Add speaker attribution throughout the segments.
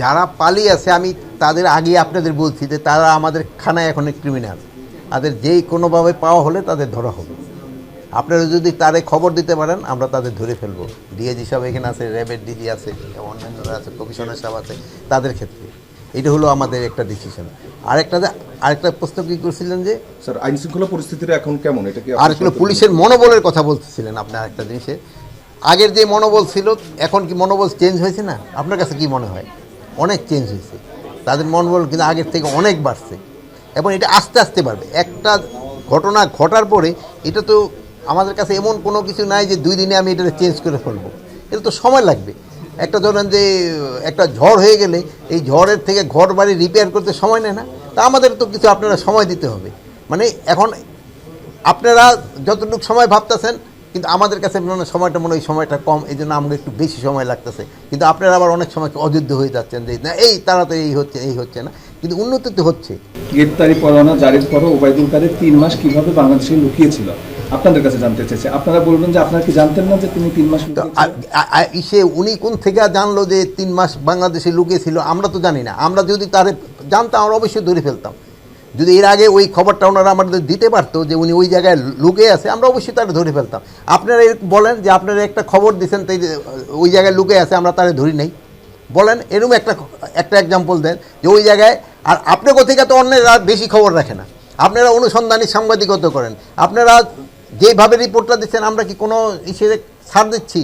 Speaker 1: যারা পালিয়ে আছে আমি তাদের আগে আপনাদের বলছি যে তারা আমাদের খানায় এখন ক্রিমিনাল তাদের যেই কোনোভাবে পাওয়া হলে তাদের ধরা হবে। আপনারা যদি তারে খবর দিতে পারেন আমরা তাদের ধরে ফেলব। ডিএজি সাহেব এখানে আছে র্যাবের ডিজি আছে অন্যান্যরা আছে কমিশনার সাহেব আছে তাদের ক্ষেত্রে। এটা হলো আমাদের একটা ডিসিশন আরেকটা আরেকটা প্রশ্ন কি করছিলেন যে?
Speaker 2: স্যার আইন শৃঙ্খলা পরিস্থিতিটা এখন কেমন? এটা কি
Speaker 1: আর এগুলো পুলিশের মনোবলের কথা বলতেছিলেন আপনার একটা জিনিসে। আগের যে মনোবল ছিল এখন কি মনোবল চেঞ্জ হয়েছে না? আপনার কাছে কি মনে হয়? অনেক চেঞ্জ হয়েছে। তাদের মনোবল কিন্তু আগের থেকে অনেক বাড়ছে। এবং এটা আস্তে আস্তে বাড়বে। একটা ঘটনা ঘটার পরে এটা তো আমাদের কাছে এমন কোনো কিছু নাই যে দুই দিনে আমি এটা চেঞ্জ করে ফেলব। এটা তো সময় লাগবে। একটা ধরেন যে, একটা ঝড় হয়ে গেলে এই ঝড়ের থেকে ঘর বাড়ি রিপেয়ার করতে সময় নেয় না। তা আমাদের তো কিছু আপনারা সময় দিতে হবে। মানে এখন আপনারা যতটুকু সময় ভাবতেছেন কিন্তু আমাদের কাছে মনে সময়টা মনে হয় সময়টা কম এই জন্য আমাদের একটু বেশি সময় লাগতেছে। কিন্তু আপনারা আবার অনেক সময় অযোধ্য হয়ে যাচ্ছেন যে না এই তাড়াতাড়ি এই হচ্ছে এই হচ্ছে না। কিন্তু উন্নতি তো হচ্ছে।
Speaker 3: গ্রেপ্তারি পরোয়ানা জারির পরও ওবায়দুল কাদের তিন মাস কীভাবে বাংলাদেশে লুকিয়েছিল আপনাদের কাছে জানতে চেয়েছে আপনারা বলবেন যে আপনারা কি জানতেন না যে তিনি তিন মাস
Speaker 1: ইসে উনি কোন থেকে জানলো যে তিন মাস বাংলাদেশে লুকিয়েছিল আমরা তো জানি না। আমরা যদি তারে জানতাম আমরা অবশ্যই ধরে ফেলতাম। যদি এর আগে ওই খবরটা ওনারা আমাদের দিতে পারতো যে উনি ওই জায়গায় লুকিয়ে আছে আমরা অবশ্যই তারে ধরে ফেলতাম। আপনারা বলেন যে আপনারা একটা খবর দিচ্ছেন তাই ওই জায়গায় লুকে আছে আমরা তারে ধরি নাই। বলেন এরকম একটা একটা এক্সাম্পল দেন যে ওই জায়গায় আর আপনি কোথেকে তো অন্যেরা বেশি খবর রাখে না। আপনারা অনুসন্ধানী সাংবাদিকতা করেন। আপনারা যেভাবে রিপোর্টটা দিচ্ছেন আমরা কি কোনো ইসে ছাড় দিচ্ছি?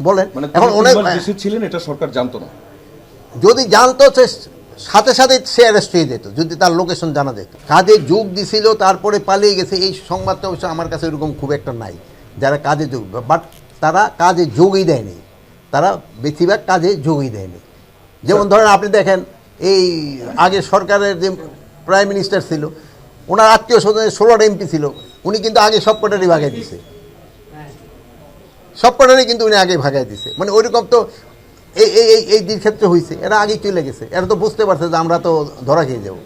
Speaker 1: বলেন।
Speaker 2: মানে
Speaker 1: এখন অনেক
Speaker 2: ছিলেন এটা সরকার জানতো না।
Speaker 1: যদি জানতো সে সাথে সাথে সে অ্যারেস্ট হয়ে যেত, যদি তার লোকেশন জানা যেত। কাজে যোগ দিছিল, তারপরে পালিয়ে গেছে। এই সংবাদটা অবশ্য আমার কাছে এরকম খুব একটা নাই, যারা কাজে যোগ বাট তারা কাজে যোগই দেয়নি। তারা বেশিরভাগ কাজে যোগই দেয়নি। যেমন ধরেন আপনি দেখেন, এই আগে সরকারের যে প্রাইম মিনিস্টার ছিল, ওনার আত্মীয় স্বজনের ষোলোটা এমপি ছিল, উনি কিন্তু আগে সব কটারই ভাগাই দিছে। সব কটারই কিন্তু উনি আগে ভাগাই দিছে। মানে ওইরকম তো এই এই এই এই দিন ক্ষেত্রে হয়েছে এরা আগে চলে গেছে। এরা তো বুঝতে পারছে যে আমরা তো ধরা খেয়ে যাব।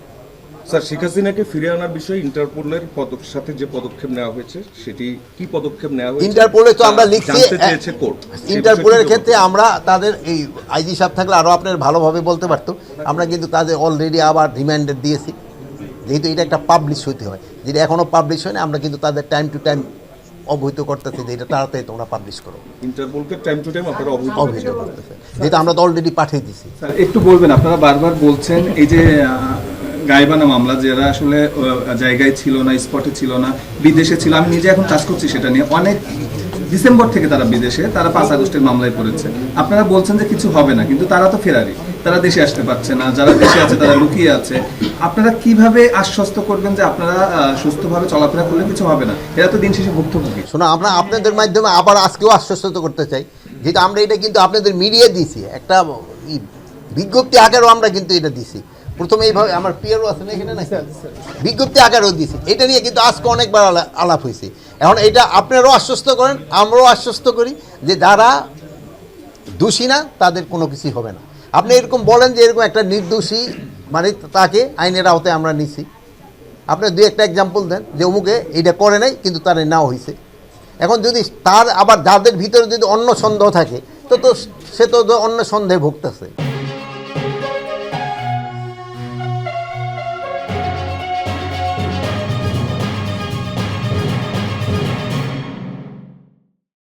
Speaker 2: স্যার শেখ হাসিনাকে ফিরে আনার বিষয়ে ইন্টারপোলের সাথে যে পদক্ষেপ নেওয়া হয়েছে সেটি কি পদক্ষেপ নেওয়া হয়েছে?
Speaker 1: ইন্টারপোলে তো আমরা লিখছি ইন্টারপোলের ক্ষেত্রে আমরা তাদের এই আইজি সাহেব থাকলে আরও আপনার ভালোভাবে বলতে পারতো। আমরা কিন্তু তাদের অলরেডি আবার রিমাইন্ডার দিয়েছি। যেহেতু এটা একটা পাবলিশ হতে হয়। যেটা এখনও পাবলিশ হয়নি আমরা কিন্তু তাদের টাইম টু টাইম অবহিত করতেছে যে এটা তাড়াতাড়ি তোমরা পাবলিশ করো।
Speaker 2: ইন্টারপোলকে টাইম টু টাইম আপনারা অবহিত
Speaker 1: অবহিত করতেছে যেটা আমরা তো অলরেডি পাঠিয়ে দিছি।
Speaker 3: স্যার, একটু বলবেন আপনারা বারবার বলছেন এই যে গাইবানা মামলা যারা আসলে জায়গায় ছিল না স্পটে ছিল না বিদেশে ছিল আমি নিজে এখন কাজ করছি সেটা নিয়ে। অনেক ডিসেম্বর থেকে তারা বিদেশে, তারা পাঁচ আগস্টের মামলায় পড়েছে। আপনারা বলছেন যে কিছু হবে না, কিন্তু তারা তো ফেরারি। তারা দেশে আসতে পারছে না, যারা দেশে আছে তারা লুকিয়ে আছে। আপনারা কীভাবে আশ্বস্ত করবেন যে আপনারা সুস্থভাবে চলাফেরা করলে কিছু হবে না? এরা তো দিন শেষে ভুক্তভোগী।
Speaker 1: শোনা, আমরা আপনাদের মাধ্যমে আবার আজকেও আশ্বস্ত করতে চাই। যেহেতু আমরা এটা কিন্তু আপনাদের মিডিয়া দিছি একটা বিজ্ঞপ্তি আকারও আমরা কিন্তু এটা দিছি প্রথমে এইভাবে আমার পিয়ারও আছে না এখানে না? বিজ্ঞপ্তি আকারেও দিছি এটা নিয়ে কিন্তু আজকে অনেকবার আলা- আলাপ হয়েছে। এখন এটা আপনারাও আশ্বস্ত করেন, আমরাও আশ্বস্ত করি যে যারা দোষী না, তাদের কোনো কিছু হবে না। আপনি এরকম বলেন যে এরকম একটা নির্দোষী মানে তাকে আইনের আওতায় আমরা নিছি। আপনি দুই একটা এক্সাম্পল দেন যে অমুকে এটা করে নাই, কিন্তু তার নাও হয়েছে। এখন যদি তার আবার যাদের ভিতরে যদি অন্য সন্দেহ থাকে, তো তো সে তো অন্য সন্দেহে ভুগতেছে।